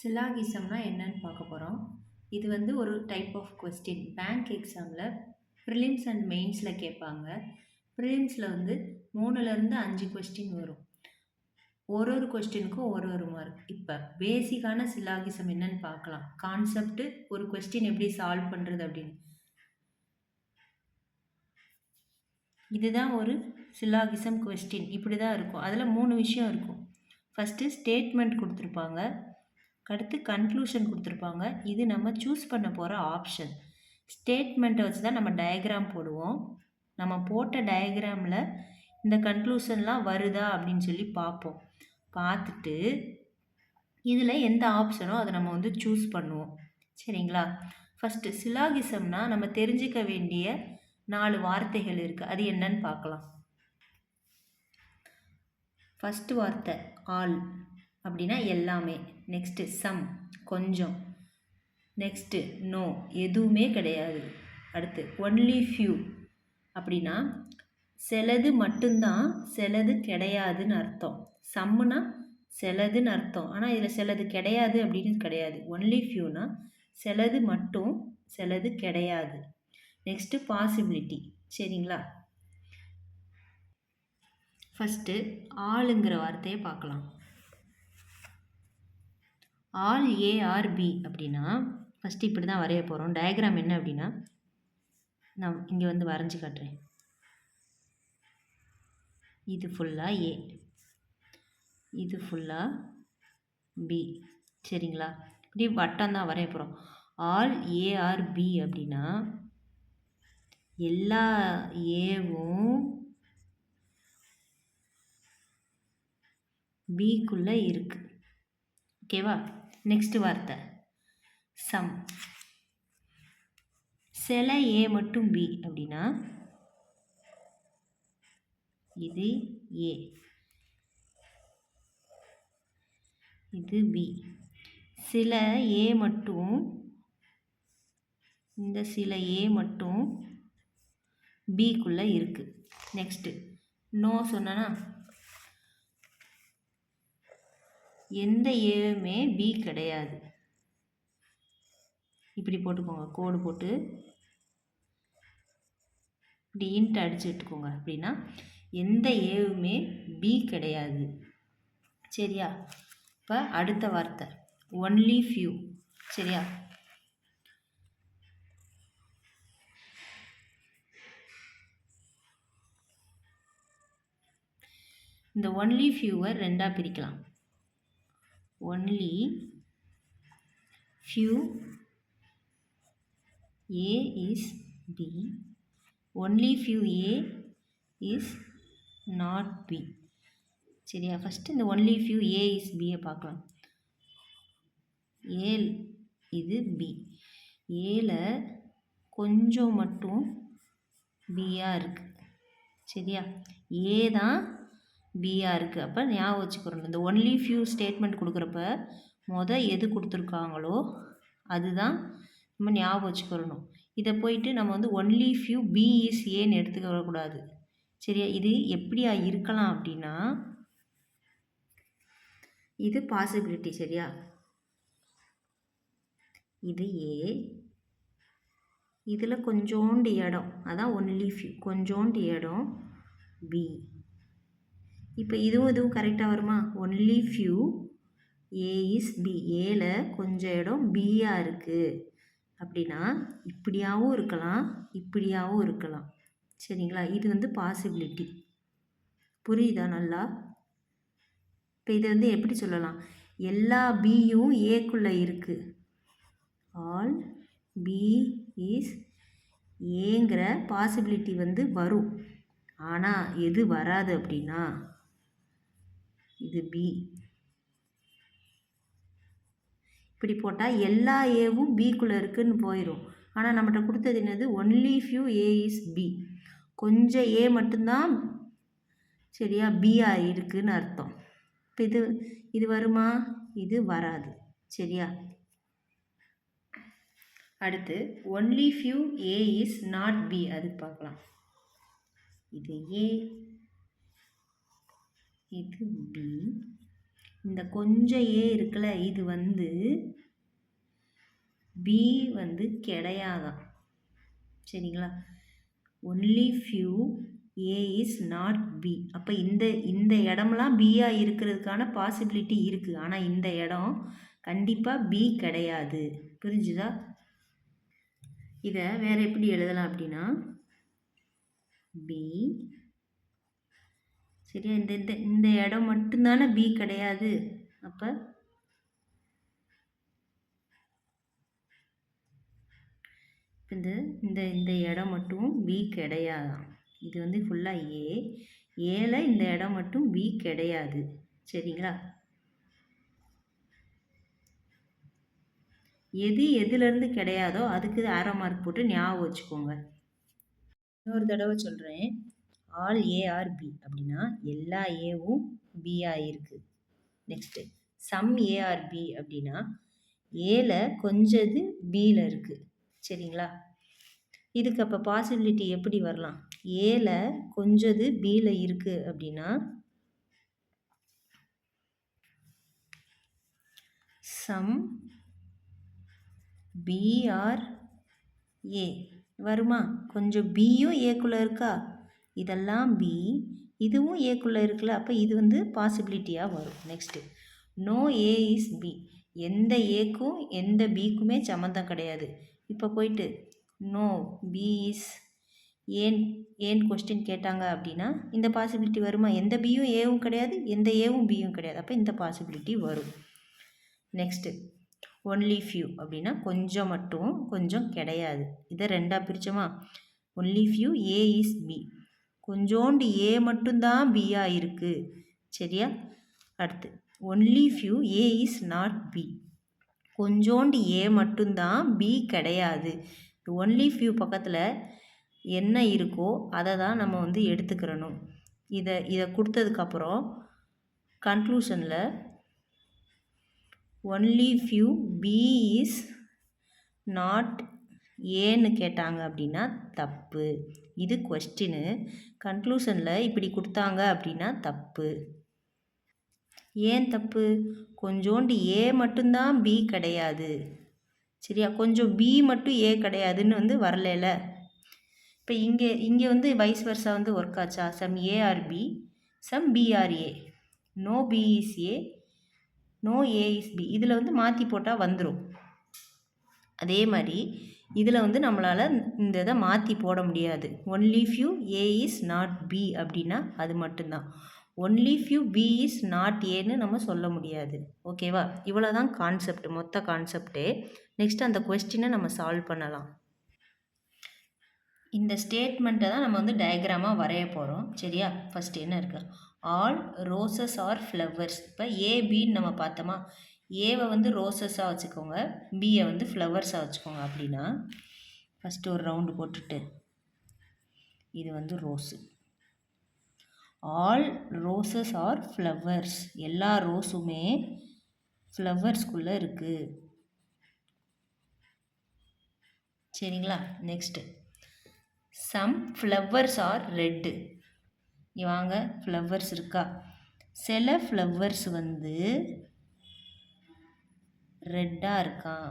சிலாகிசம்னா என்னன்னு பார்க்க போகிறோம் இது வந்து ஒரு டைப் ஆஃப் கொஸ்டின் பேங்க் எக்ஸாமில் ப்ரிலிம்ஸ் அண்ட் மெயின்ஸில் கேட்பாங்க. ப்ரிலிம்ஸில் வந்து மூணுலேருந்து அஞ்சு கொஸ்டின் வரும். ஒரு ஒரு கொஸ்டினுக்கும் ஒரு ஒரு மார்க் இப்போ பேசிக்கான சிலாகிசம் என்னன்னு பார்க்கலாம். கான்செப்ட்டு ஒரு கொஸ்டின் எப்படி சால்வ் பண்ணுறது அப்படின்னு. இதுதான் ஒரு சிலாகிசம் கொஸ்டின் இப்படி தான் இருக்கும். அதில் மூணு விஷயம் இருக்கும். ஃபஸ்ட்டு ஸ்டேட்மெண்ட் கொடுத்துருப்பாங்க. அடுத்து கன்க்ளூஷன் கொடுத்துருப்பாங்க. இது நம்ம சூஸ் பண்ண போகிற ஆப்ஷன் ஸ்டேட்மெண்ட்டை வச்சு தான் நம்ம டயக்ராம் போடுவோம். நம்ம போட்ட டயக்ராமில் இந்த கன்க்ளூஷன்லாம் வருதா அப்படின்னு சொல்லி பார்ப்போம். பார்த்துட்டு இதில் எந்த ஆப்ஷனோ அதை நம்ம வந்து சூஸ் பண்ணுவோம். சரிங்களா? ஃபஸ்ட்டு சிலாகிசம்னா நம்ம தெரிஞ்சிக்க வேண்டிய நாலு வார்த்தைகள் இருக்குது அது என்னன்னு பார்க்கலாம். ஃபஸ்ட்டு வார்த்தை ஆல் அப்படின்னா எல்லாமே. நெக்ஸ்ட்டு சம் கொஞ்சம். நெக்ஸ்ட்டு நோ எதுவுமே கிடையாது. அடுத்து ஒன்லி ஃபியூ அப்படின்னா சிலது மட்டும்தான் சிலது கிடையாதுன்னு அர்த்தம். சம்முனா சிலதுன்னு அர்த்தம். ஆனால் இதில் சிலது கிடையாது அப்படின்னு கிடையாது. ஒன்லி ஃபியூனா சிலது மட்டும் சிலது கிடையாது. நெக்ஸ்ட்டு பாசிபிலிட்டி சரிங்களா? ஃபஸ்ட்டு ஆளுங்கிற வார்த்தையை பார்க்கலாம். ஆல் ஏஆர்பி அப்படின்னா ஃபஸ்ட்டு இப்படி தான் வரைய போகிறோம் டயக்ராம் என்ன அப்படின்னா நான் இங்கே வந்து வரைஞ்சி காட்டுறேன். இது ஃபுல்லாக ஏ இது ஃபுல்லாக பி சரிங்களா? இப்படி வட்டம் தான் வரைய போகிறோம் ஆல் ஏஆர்பி அப்படின்னா எல்லா ஏவும் பிக்குள்ளே இருக்குது ஓகேவா நெக்ஸ்ட் வார்த்தை. சம். சில ஏ மட்டும் பி அப்படின்னா இது ஏ. இது பி. சில ஏ மட்டும் இந்த சில ஏ மட்டும் பிக்குள்ளே இருக்குது நெக்ஸ்ட்டு நோ சொன்னனா? எந்த ஏவுமே பி கிடையாது. இப்படி போட்டுக்கோங்க. கோடு போட்டு. இப்படி இன்ட் அடிச்சு விட்டுக்கோங்க அப்படின்னா எந்த ஏவுமே பி கிடையாது. சரியா? இப்போ அடுத்த வார்த்தை. ஒன்லி ஃபியூ சரியா? இந்த ஒன்லி ஃபியூவை ரெண்டாக பிரிக்கலாம். Only few A is B only few A is not B சரியா? ஃபஸ்ட்டு இந்த ஒன்லி ஃபியூ ஏ இஸ் பியை பார்க்கலாம். ஏ இது பி ஏல கொஞ்சம் மட்டும் பியாக இருக்குது சரியா? ஏ தான் பியாக இருக்குது அப்போ ஞாபகம் வச்சுக்கிறோம் இந்த ஒன்லி ஃபியூ ஸ்டேட்மெண்ட் கொடுக்குறப்ப மொதல் எது கொடுத்துருக்காங்களோ அதுதான் நம்ம ஞாபகம் வச்சுக்கிறணும் இதை போயிட்டு நம்ம வந்து ஒன்லி ஃபியூ பி இஸ் ஏன்னு எடுத்துக்கக்கூடாது சரியா? இது எப்படியா இருக்கலாம் அப்படின்னா இது பாசிபிலிட்டி சரியா? இது ஏ இதில் கொஞ்சோண்டு இடம். அதான் ஒன்லி ஃபியூ கொஞ்சோண்டு இடம் பி இப்போ இதுவும் இதுவும் கரெக்டாக வருமா? Only few A is B ஏல கொஞ்சம் இடம் பியாக இருக்குது அப்படின்னா இப்படியாகவும் இருக்கலாம் இப்படியாகவும் இருக்கலாம். சரிங்களா? இது வந்து பாசிபிலிட்டி புரியுதா நல்லா? இப்போ இதை வந்து எப்படி சொல்லலாம்? எல்லா பியும் ஏக்குள்ளே இருக்குது ஆல் பி இஸ் ஏங்கிற பாசிபிலிட்டி வந்து வரும். ஆனால் எது வராது அப்படின்னா இது பி இப்படி போட்டால் எல்லா ஏவும் பிக்குள்ளே இருக்குன்னு போயிடும் ஆனால் நம்மகிட்ட கொடுத்தது என்னது? Only few A is B கொஞ்சம் ஏ மட்டும்தான் சரியா பிஆர் இருக்குதுன்னு அர்த்தம். இப்போ இது இது வருமா? இது வராது. சரியா? அடுத்து only few A is not B அது பார்க்கலாம். இது ஏ இது பி இந்த கொஞ்சம் ஏ இருக்குல்ல இது வந்து பி வந்து கிடையாதான் சரிங்களா? Only few A is not B அப்போ இந்த இந்த இடம்லாம் பியாக இருக்கிறதுக்கான பாசிபிலிட்டி இருக்குது ஆனால் இந்த இடம் கண்டிப்பாக பி கிடையாது. புரிஞ்சுதா? இதை வேறு எப்படி எழுதலாம் அப்படின்னா பி சரியா இந்த இந்த இந்த இடம் மட்டும்தானே பி கிடையாது. அப்போ? இந்த இந்த இந்த இடம் மட்டும் பி கிடையாதான். இது வந்து ஃபுல்லாக ஏ ஏல இந்த இடம் மட்டும் பி கிடையாது. சரிங்களா? எது எதுலேருந்து கிடையாதோ அதுக்கு அரை மார்க் போட்டு ஞாபகம் வச்சுக்கோங்க. இன்னொரு தடவை சொல்கிறேன் ஆல் ஏஆர் பி அப்படின்னா எல்லா ஏவும் பியாக இருக்குது நெக்ஸ்ட்டு சம் ஏஆர் பி அப்படின்னா ஏல கொஞ்சது பியில் இருக்குது சரிங்களா? இதுக்கு அப்போ பாசிபிலிட்டி எப்படி வரலாம்? ஏல கொஞ்சது பியில் இருக்குது அப்படின்னா சம் பிஆர் ஏ வருமா? கொஞ்சம் பியும் ஏக்குள்ளே இருக்கா? இதெல்லாம் பி இதுவும் ஏக்குள்ளே இருக்குல்ல அப்போ இது வந்து பாசிபிலிட்டியாக வரும். Next no A is B எந்த ஏக்கும் எந்த பிக்குமே சம்மந்தம் கிடையாது. இப்போ போயிட்டு நோ பி இஸ் ஏன் ஏன் கொஸ்டின் கேட்டாங்க அப்படின்னா இந்த பாசிபிலிட்டி வருமா? எந்த பியும் ஏவும் கிடையாது எந்த ஏவும் பியும் கிடையாது. அப்போ இந்த பாசிபிலிட்டி வரும். நெக்ஸ்ட்டு ஒன்லி ஃபியூ அப்படின்னா கொஞ்சம் மட்டும் கொஞ்சம் கிடையாது. இதை ரெண்டாக பிரித்தோமா only few A is B கொஞ்சோண்டு ஏ மட்டும்தான் பியாக இருக்குது சரியா? அடுத்து only few A is not B கொஞ்சோண்டு ஏ மட்டும்தான் பி கிடையாது. ஒன்லி ஃபியூ பக்கத்தில் என்ன இருக்கோ அதை தான் நம்ம வந்து எடுத்துக்கிறணும். இதை இதை கொடுத்ததுக்கப்புறம் கன்க்ளூஷனில் only few B is not ஏன்னு கேட்டாங்க அப்படின்னா தப்பு. இது கொஸ்டின்னு கன்க்ளூஷனில் இப்படி கொடுத்தாங்க அப்படின்னா தப்பு. ஏன் தப்பு? கொஞ்சோண்டு ஏ மட்டும்தான் பி கிடையாது. சரியா? கொஞ்சம் பி மட்டும் ஏ கிடையாதுன்னு வந்து வரலைல. இப்போ இங்கே இங்கே வந்து வைஸ் வர்ஸா வந்து ஒர்க் ஆச்சா? Some ARB some BRA no B is A no A is B இதில் வந்து மாற்றி போட்டால் வந்துடும் அதே மாதிரி இதில் வந்து நம்மளால் இந்த இதை மாற்றி போட முடியாது. Only few A is not B அப்படின்னா அது மட்டும்தான். Only few B is not ஏன்னு நம்ம சொல்ல முடியாது. ஓகேவா இவ்வளோ தான் கான்செப்ட் மொத்த கான்செப்டே நெக்ஸ்ட் அந்த கொஸ்டினை நம்ம சால்வ் பண்ணலாம். இந்த ஸ்டேட்மெண்ட்டை தான் நம்ம வந்து டயக்ராமாக வரைய போகிறோம் சரியா? ஃபஸ்ட் என்ன இருக்குது ஆல் ரோசஸ் ஆர் ஃப்ளவர்ஸ் இப்போ ஏபின்னு நம்ம பார்த்தோமா? ஏவை வந்து ரோசஸாக வச்சுக்கோங்க. பியை வந்து ஃப்ளவர்ஸாக வச்சுக்கோங்க அப்படின்னா ஃபஸ்ட்டு ஒரு ரவுண்டு போட்டுட்டு இது வந்து rose all roses are flowers எல்லா ரோஸுமே ஃப்ளவர்ஸ்குள்ளே இருக்குது சரிங்களா? Next some flowers are red வாங்க ஃப்ளவர்ஸ் இருக்கா? சில ஃப்ளவர்ஸ் வந்து ரெட்டாக இருக்கான்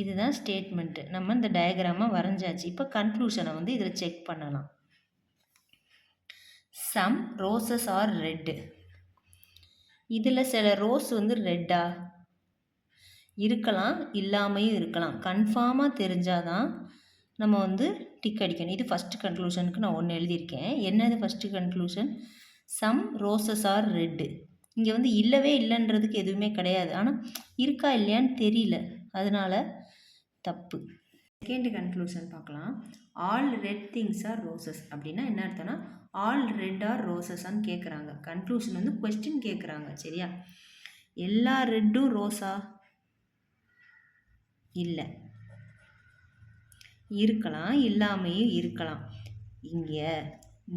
இதுதான் ஸ்டேட்மெண்ட்டு நம்ம இந்த டயக்ராமை வரைஞ்சாச்சு. இப்போ கன்க்ளூஷனை வந்து இதில் செக் பண்ணலாம். சம் ரோசஸ் ஆர் ரெட்டு இதில் சில ரோஸ் வந்து ரெட்டா இருக்கலாம் இல்லாமையும் இருக்கலாம். கன்ஃபார்மாக தெரிஞ்சால் தான் நம்ம வந்து டிக் அடிக்கணும். இது ஃபஸ்ட்டு கன்க்ளூஷனுக்கு நான் ஒன்று எழுதியிருக்கேன். என்னது first conclusion some roses are red இங்கே வந்து இல்லவே இல்லைன்றதுக்கு எதுவுமே கிடையாது. ஆனால் இருக்கா இல்லையான்னு தெரியல. அதனால் தப்பு. செகண்ட் கன்க்ளூஷன் பார்க்கலாம். All red things are roses அப்படின்னா என்ன அர்த்தம்னா ஆல் ரெட் ஆர் ரோசஸான்னு கேட்குறாங்க கன்க்ளூஷன் வந்து கொஸ்டின் கேட்குறாங்க சரியா? எல்லா ரெட்டும் ரோஸா இல்லை. இருக்கலாம் இல்லாமையும் இருக்கலாம். இங்கே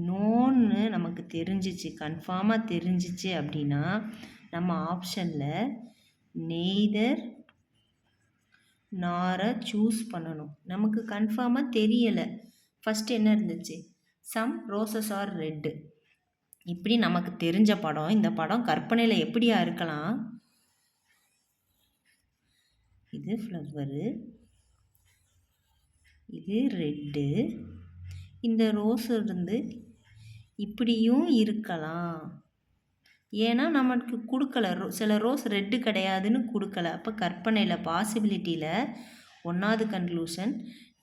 நோன்னு நமக்கு தெரிஞ்சிச்சு கன்ஃபார்மாக தெரிஞ்சிச்சு அப்படின்னா நம்ம ஆப்ஷனில் நெய்தர் நாரை சூஸ் பண்ணணும். நமக்கு கன்ஃபார்மாக தெரியலை. ஃபஸ்ட் என்ன இருந்துச்சு? சம் ரோசஸ் ஆர் ரெட்டு இப்படி நமக்கு தெரிஞ்ச படம் இந்த படம் கற்பனையில் எப்படியா இருக்கலாம்? இது ஃப்ளவரு இது ரெட்டு இந்த ரோஸ் இருந்து இப்படியும் இருக்கலாம். ஏன்னா நமக்கு கொடுக்கல. ரோ சில ரோஸ் ரெட்டு கிடையாதுன்னு கொடுக்கல. அப்போ கற்பனையில் பாசிபிலிட்டியில் ஒன்றாவது கன்க்ளூஷன்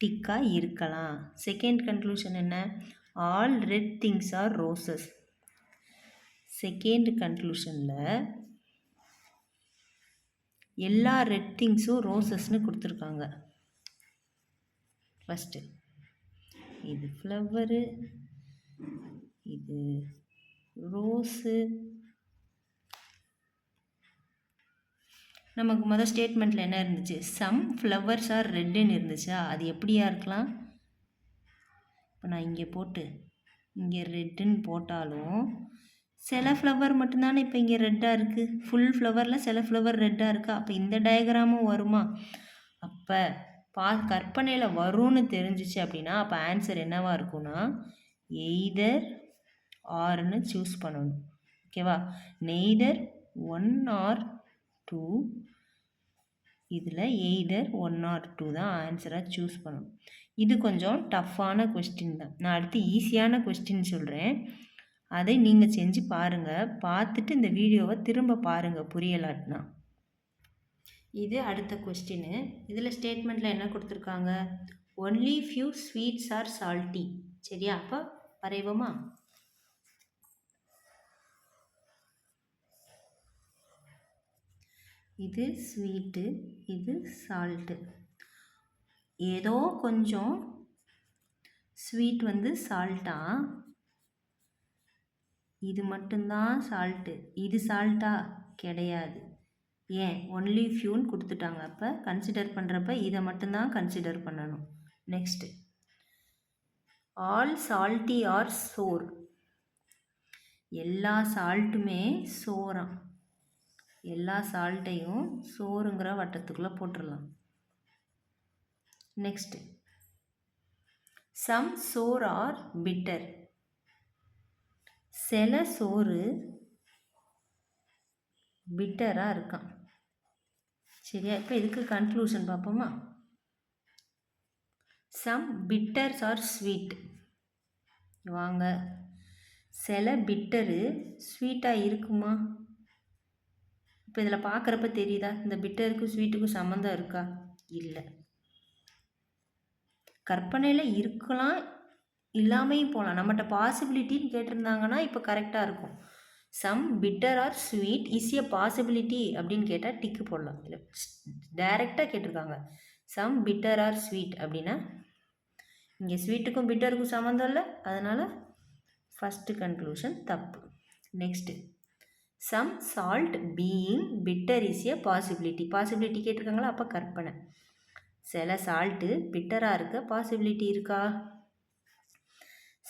டிக்காக இருக்கலாம். செகண்ட் கன்க்ளூஷன் என்ன? All red things are roses second கன்க்ளூஷனில் எல்லா ரெட் திங்ஸும் ரோசஸ்னு கொடுத்துருக்காங்க. ஃபஸ்ட்டு இது ஃப்ளவரு இது ரோஸு நமக்கு மொதல் ஸ்டேட்மெண்ட்டில் என்ன இருந்துச்சு? சம் ஃப்ளவர்ஸ் ஆர் ரெட்டுன்னு இருந்துச்சா? அது எப்படியா இருக்கலாம்? இப்போ நான் இங்கே போட்டு இங்கே ரெட்டுன்னு போட்டாலும் சில ஃப்ளவர் மட்டும்தானே இப்போ இங்கே ரெட்டாக இருக்குது ஃபுல் ஃப்ளவரில் சில ஃப்ளவர் ரெட்டாக இருக்கா? அப்போ இந்த டயக்ராமும் வருமா? அப்போ பா கற்பனையில் வரும்னு தெரிஞ்சிச்சு அப்படின்னா அப்போ ஆன்சர் என்னவாக இருக்கும்னா எய்தர் ஆர்னு சூஸ் பண்ணணும். ஓகேவா நெய்தர் ஒன் ஆர் டூ இதில் எய்தர் ஒன் ஆர் டூ தான் ஆன்சராக சூஸ் பண்ணணும். இது கொஞ்சம் டஃப்பான கொஸ்டின் தான். நான் அடுத்து ஈஸியான கொஸ்டின் சொல்கிறேன் அதை நீங்கள் செஞ்சு பாருங்கள் பார்த்துட்டு இந்த வீடியோவை திரும்ப பாருங்கள் புரியலாட்டினா இது அடுத்த கொஸ்டின்னு இதில் ஸ்டேட்மெண்ட்டில் என்ன கொடுத்துருக்காங்க? Only few sweets are salty சரியா? அப்போ வரைவோமா? இது ஸ்வீட்டு இது சால்ட்டு ஏதோ கொஞ்சம் ஸ்வீட் வந்து சால்ட்டா இது மட்டும்தான் சால்ட்டு இது சால்ட்டா கிடையாது. ஏன்? ஒன்லி ஃபியூன்னு கொடுத்துட்டாங்க அப்போ. கன்சிடர் பண்ணுறப்ப இதை மட்டும்தான் கன்சிடர் பண்ணணும். Next all salty are sour எல்லா சால்ட்டுமே சோறாம் எல்லா சால்ட்டையும் சோறுங்கிற வட்டத்துக்குள்ளே போட்டுடலாம் next some sour are bitter சில சோறு பிட்டராக இருக்கான் சரியா? இப்போ இதுக்கு கன்க்ளூஷன் பார்ப்போமா? சம் பிட்டர்ஸ் ஆர் ஸ்வீட் வாங்க. சில பிட்டரு ஸ்வீட்டாக இருக்குமா? இப்போ இதில் பார்க்குறப்ப தெரியுதா? இந்த பிட்டருக்கும் ஸ்வீட்டுக்கும் சம்மந்தம் இருக்கா? இல்லை. கற்பனையில் இருக்கலாம் இல்லாமையும் போகலாம் நம்மகிட்ட பாசிபிலிட்டின்னு கேட்டிருந்தாங்கன்னா இப்போ கரெக்டாக இருக்கும். Some bitter are sweet is a possibility அப்படின்னு கேட்டால் டிக்கு போடலாம். இல்லை டைரெக்டாக கேட்டிருக்காங்க. சம் பிட்டர் ஆர் ஸ்வீட் அப்படின்னா இங்கே ஸ்வீட்டுக்கும் பிட்டருக்கும் சம்மந்தம் இல்லை. அதனால் ஃபஸ்ட்டு கன்க்ளூஷன் தப்பு. Next some salt being bitter is a possibility possibility கேட்டிருக்காங்களா? அப்போ கற்பனை. சில சால்ட்டு பிட்டராக இருக்க பாசிபிலிட்டி இருக்கா?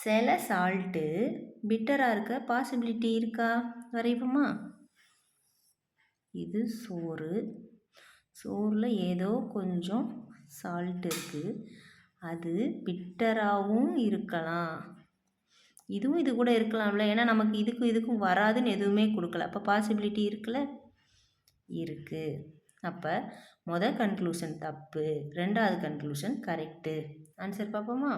சில சால்ட்டு பிட்டராக இருக்க பாசிபிலிட்டி இருக்கா? வரைவோமா இது சோறு. சோறில் ஏதோ கொஞ்சம் சால்ட் இருக்குது அது பிட்டராகவும் இருக்கலாம். இதுவும் இது கூட இருக்கலாம்ல. ஏன்னா நமக்கு இதுக்கும் இதுக்கும் வராதுன்னு எதுவுமே கொடுக்கல. அப்போ பாசிபிலிட்டி இருக்குல்ல? இருக்குது அப்போ மொதல் கன்க்ளூஷன் தப்பு. ரெண்டாவது கன்க்ளூஷன் கரெக்டு ஆன்சர் பார்ப்போமா?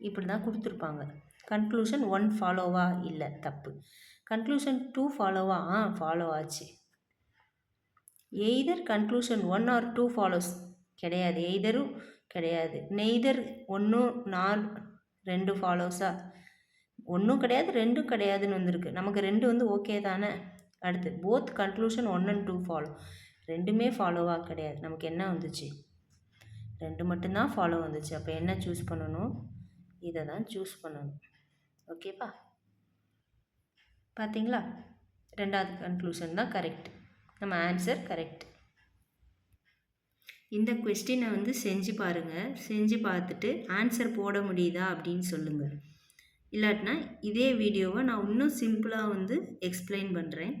இப்படி தான் கொடுத்துருப்பாங்க கன்க்ளூஷன் ஒன் ஃபாலோவா இல்லை தப்பு. கன்க்ளூஷன் டூ ஃபாலோவா ஆ ஃபாலோ ஆச்சு. Either conclusion one or two follows கிடையாது. எய்தரும் கிடையாது. நெய்தர் ஒன்றும் நான் ரெண்டு ஃபாலோஸா ஒன்றும் கிடையாது ரெண்டும் கிடையாதுன்னு வந்திருக்கு. நமக்கு ரெண்டு வந்து ஓகே தானே? அடுத்து both conclusion one and two follow ரெண்டுமே ஃபாலோவாக கிடையாது. நமக்கு என்ன வந்துச்சு? ரெண்டு மட்டும்தான் ஃபாலோ வந்துச்சு. அப்போ என்ன சூஸ் பண்ணணும்? இதை தான் சூஸ் பண்ணணும். ஓகேப்பா பார்த்தீங்களா ரெண்டாவது கன்க்ளூஷன் தான் கரெக்ட் நம்ம ஆன்சர் கரெக்ட் இந்த கொஸ்டினை வந்து செஞ்சு பாருங்கள் செஞ்சு பார்த்துட்டு ஆன்சர் போட முடியுதா அப்படின்னு சொல்லுங்கள் இல்லாட்டினா இதே வீடியோவை நான் இன்னும் சிம்பிளாக வந்து எக்ஸ்பிளைன் பண்ணுறேன்